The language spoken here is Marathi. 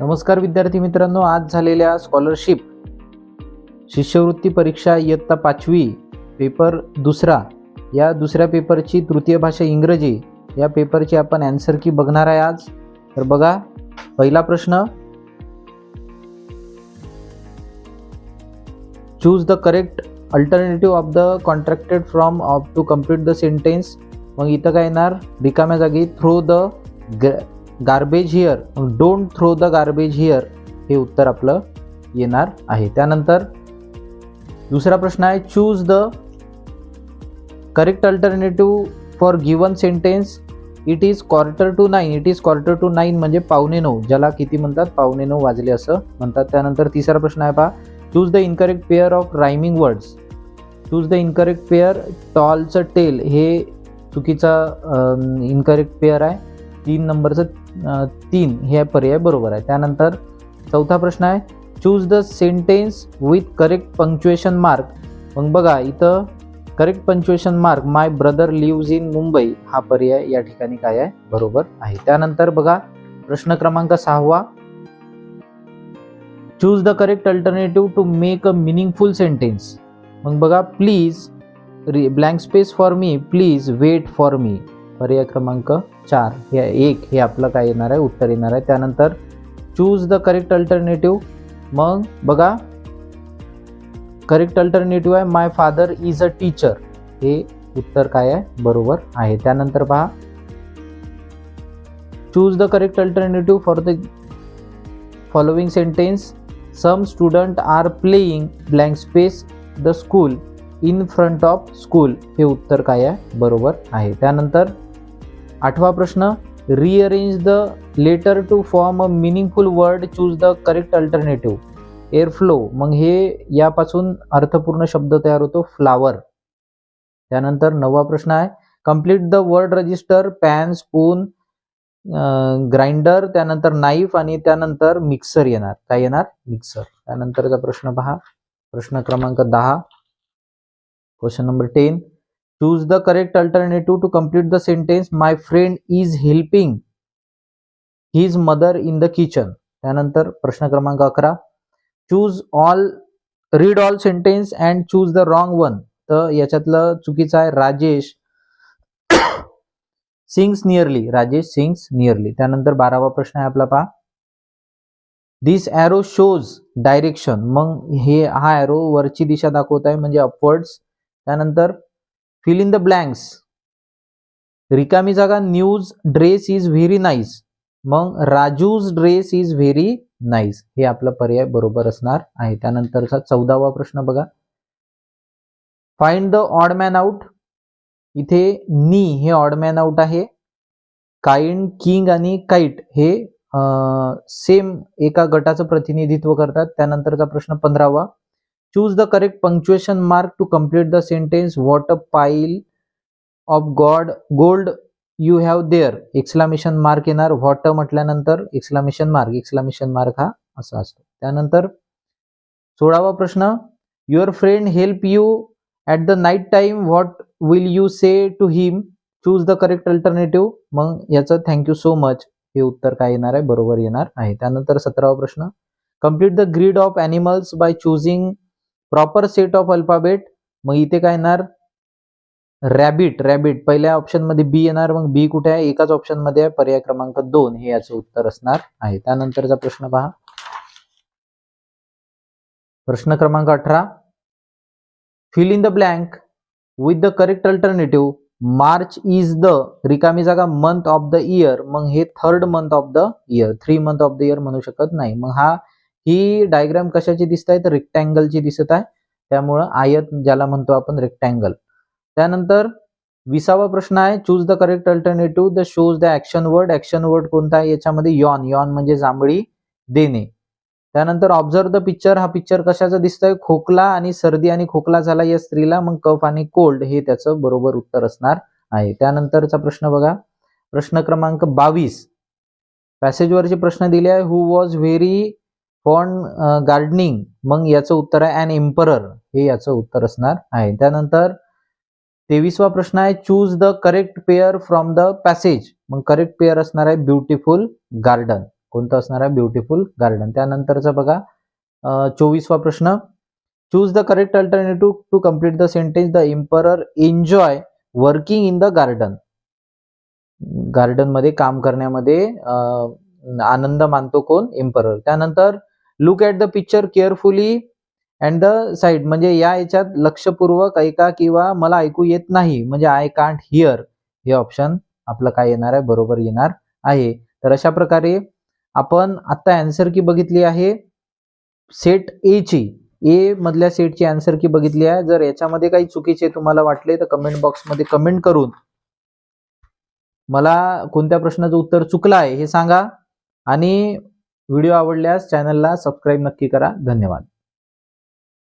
नमस्कार विद्यार्थी मित्रांनो आज झालेल्या स्कॉलरशिप शिष्यवृत्ती परीक्षा इयत्ता पाचवी पेपर दुसरा या दुसऱ्या पेपरची तृतीय भाषा इंग्रजी या पेपरची आपण अँसर की बघणार आहे आज. तर बघा पहिला प्रश्न. Choose the correct alternative of the contracted from of to complete the sentence मग इथं काय येणार? रिकाम्या जागी through the garbage here don't throw the garbage here हे उत्तर आपलं येणार आहे. त्यानंतर दुसरा प्रश्न आहे choose the correct alternative for given sentence it is quarter to nine it is quarter to nine म्हणजे पावणे नऊ ज्याला किती म्हणतात? पावणे नऊ वाजले असं म्हणतात. त्यानंतर तिसरा प्रश्न आहे पहा choose the incorrect pair of rhyming words choose the incorrect pair टॉलचं tail हे चुकीचा इनकरेक्ट पेअर आहे. तीन नंबरचं तीन हे पर्याय बरोबर आहे. त्यानंतर चौथा प्रश्न आहे choose the sentence with correct punctuation mark मग बघा इथं correct punctuation mark my brother lives in Mumbai हा पर्याय या ठिकाणी काय आहे? बरोबर आहे. त्यानंतर बघा प्रश्न क्रमांक सहावा. Choose the correct alternative to make a meaningful sentence मग बघा please blank space for me please wait for me पर्याय क्रमांक चार. हे एक हे आपलं काय येणार आहे? उत्तर येणार आहे. त्यानंतर चूज द करेक्ट अल्टरनेटिव्ह मग बघा करेक्ट अल्टरनेटिव्ह आहे. My father is a teacher हे उत्तर काय आहे? बरोबर आहे. त्यानंतर पहा choose the correct alternative for the following sentence some student are playing blank space the school in front of school हे उत्तर काय आहे? बरोबर आहे. त्यानंतर आठवा प्रश्न rearrange the letter to form a meaningful word choose the correct alternative airflow मग हे यापासून अर्थपूर्ण शब्द तयार होतो फ्लावर त्यानंतर नववा प्रश्न आहे complete the word register pan spoon grinder त्यानंतर नाईफ आणि त्यानंतर मिक्सर येणार. काय येणार? मिक्सर त्यानंतरचा प्रश्न पहा. प्रश्न क्रमांक दहा. Question number ten. Choose the correct alternative to complete the sentence my friend is helping his mother in the kitchen त्यानंतर प्रश्न क्रमांक अकरा. Choose all read all sentence and choose the wrong one तर याच्यातलं चुकीचं आहे. Rajesh sings nearly Rajesh sings nearly त्यानंतर बारावा प्रश्न आहे आपला पहा. दिस ॲरो शोज डायरेक्शन मग हे हा ॲरो वरची दिशा दाखवत आहे म्हणजे अपवर्ड्स त्यानंतर फिल इन द ब्लँक्स रिकामी जागा news dress is very nice मग Raju's dress is very nice हे आपला पर्याय बरोबर असणार आहे. त्यानंतरचा चौदावा प्रश्न बघा. Find the odd man out इथे नी हे ऑड मॅन आउट आहे. काइंड किंग आणि काईट हे सेम एका गटाचं प्रतिनिधित्व करतात. त्यानंतरचा प्रश्न पंधरावा. Choose the correct punctuation mark to complete the sentence what a pile of god gold you have there exclamation mark येणार. व्हॉट म्हटल्यानंतर एक्सलामेशन मार्क एक्सलामेशन मार्क हा असा असतो. त्यानंतर सोळावा प्रश्न. Your friend help you at the night time what will you say to him choose the correct alternative मग याचं थँक्यू सो मच हे उत्तर काय येणार आहे? बरोबर येणार आहे. त्यानंतर सतरावा प्रश्न. Complete the grid of animals by choosing proper set of alphabet मग इथे काय येणार? रॅबिट रॅबिट पहिल्या ऑप्शनमध्ये बी येणार मग बी कुठे आहे? एकाच ऑप्शनमध्ये आहे. पर्याय क्रमांक दोन. हे याचं उत्तर असणार आहे. त्यानंतरचा प्रश्न पहा. प्रश्न क्रमांक अठरा. Fill in the blank with the correct alternative March is the रिकामी जागा मंथ ऑफ द इयर मग हे third month of the year three month of the year म्हणू शकत नाही. मग हा ही डायग्राम कशाची दिसत आहे? तर रेक्टँगलची दिसत आहे. त्यामुळं आयत ज्याला म्हणतो आपण रेक्टँगल त्यानंतर विसावा प्रश्न आहे. Choose the correct alternative the shows the action word action word कोणता आहे? याच्यामध्ये यॉन यॉन म्हणजे जांभळी देणे. त्यानंतर ऑब्झर्व द पिक्चर हा पिक्चर कशाचा दिसतोय? खोकला आणि सर्दी आणि खोकला झाला या स्त्रीला. मग कफ आणि कोल्ड हे त्याचं बरोबर उत्तर असणार आहे. त्यानंतरचा प्रश्न बघा. प्रश्न क्रमांक बावीस. पॅसेजवरचे प्रश्न दिले आहे. हु वॉज व्हेरी पण गार्डनिंग मग याचं उत्तर आहे अँड एम्परर हे याचं उत्तर असणार आहे. त्यानंतर तेवीसवा प्रश्न आहे choose the correct pair from the passage मग करेक्ट पेअर असणार आहे ब्युटिफुल गार्डन कोणतं असणार आहे? ब्युटिफुल गार्डन त्यानंतरचा बघा चोवीसवा प्रश्न. Choose the correct alternative to complete the sentence the emperor enjoy working in the garden गार्डनमध्ये काम करण्यामध्ये आनंद मानतो कोण? एम्परर त्यानंतर look at the picture carefully and the side म्हणजे या याच्यात लक्षपूर्वक ऐका किंवा मला ऐकू येत नाही. म्हणजे आय कांट हिअर हे ऑप्शन आपलं काय येणार आहे? बरोबर येणार आहे. तर अशा प्रकारे आपण आत्ता अँसर की बघितली आहे. सेट ए ची. ए मधल्या सेटची अँसर की बघितली आहे. जर याच्यामध्ये काही चुकीचे तुम्हाला वाटले तर कमेंट बॉक्समध्ये कमेंट करून मला कोणत्या प्रश्नाचं उत्तर चुकलं आहे हे सांगा. आणि व्हिडिओ आवडल्यास चॅनलला सबस्क्राईब नक्की करा. धन्यवाद.